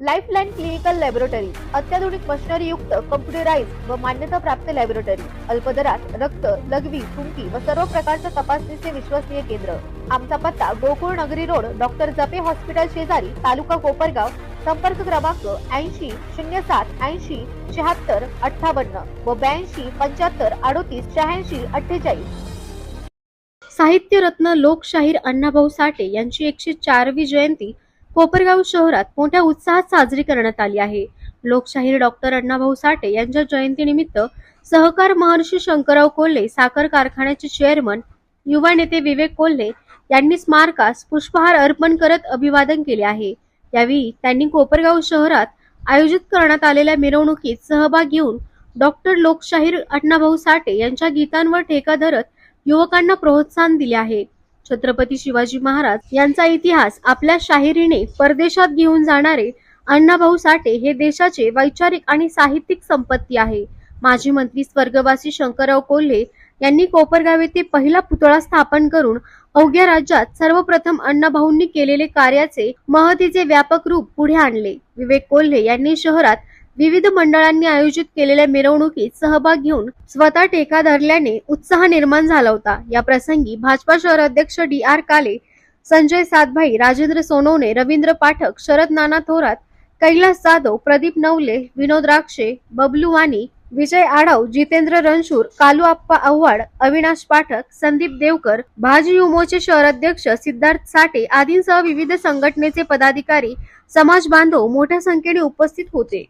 Lifeline clinical laboratory अत्याधुनिक machinery युक्त computerise व मान्यता प्राप्त लॅबोरेटरी अल्पदरात रक्त लघवी थुंकी व सर्व प्रकारच्या तपासणीचे विश्वसनीय केंद्र. आमचा पत्ता गोकुळ नगरी रोड डॉक्टर जपे हॉस्पिटल शेजारी तालुका कोपरगाव संपर्क क्रमांक ऐंशी शून्य सात ऐंशी शहात्तर अठ्ठावन्न व ब्याऐंशी पंच्याहत्तर अडोतीस शहाऐंशी अठ्ठेचाळीस. साहित्यरत्न लोकशाहीर अण्णाभाऊ साठे यांची एकशे चारवी जयंती कोपरगाव शहरात मोठ्या उत्साहात साजरी करण्यात आली आहे. लोकशाहीर डॉक्टर अण्णाभाऊ साठे यांच्या जयंतीनिमित्त सहकार महर्षी शंकरराव कोल्हे साखर कारखान्याचे चेअरमन युवा नेते विवेक कोल्हे यांनी स्मारकास पुष्पहार अर्पण करत अभिवादन केले आहे. यावेळी त्यांनी कोपरगाव शहरात आयोजित करण्यात आलेल्या मिरवणुकीत सहभाग घेऊन डॉक्टर लोकशाहीर अण्णाभाऊ साठे यांच्या गीतांवर ठेका धरत युवकांना प्रोत्साहन दिले आहे. छत्रपती शिवाजी महाराज यांचा इतिहास आपल्या शाहिरीने परदेशात घेऊन जाणारे अण्णाभाऊ साठे हे देशाचे वैचारिक आणि साहित्यिक संपत्ती आहे. माजी मंत्री स्वर्गवासी शंकरराव कोल्हे यांनी कोपरगाव येथे पहिला पुतळा स्थापन करून अवघ्या राज्यात सर्वप्रथम अण्णाभाऊंनी केलेले कार्याचे महतीचे व्यापक रूप पुढे आणले. विवेक कोल्हे यांनी शहरात विविध मंडळांनी आयोजित केलेल्या मिरवणुकीत सहभाग घेऊन स्वतः टेका धरल्याने उत्साह निर्माण झाला होता. या प्रसंगी भाजपा शहर अध्यक्ष डी आर काले संजय सातभाई राजेंद्र सोनवणे रवींद्र पाठक शरद नाना थोरात कैलास जाधव प्रदीप नवले विनोद राक्षे बबलू वाणी विजय आढाव जितेंद्र रणशूर कालू आप्पा आव्हाड अविनाश पाठक संदीप देवकर भाजी युमोचे शहर अध्यक्ष सिद्धार्थ साठे आदींसह विविध संघटनेचे पदाधिकारी समाज बांधव मोठ्या संख्येने उपस्थित होते.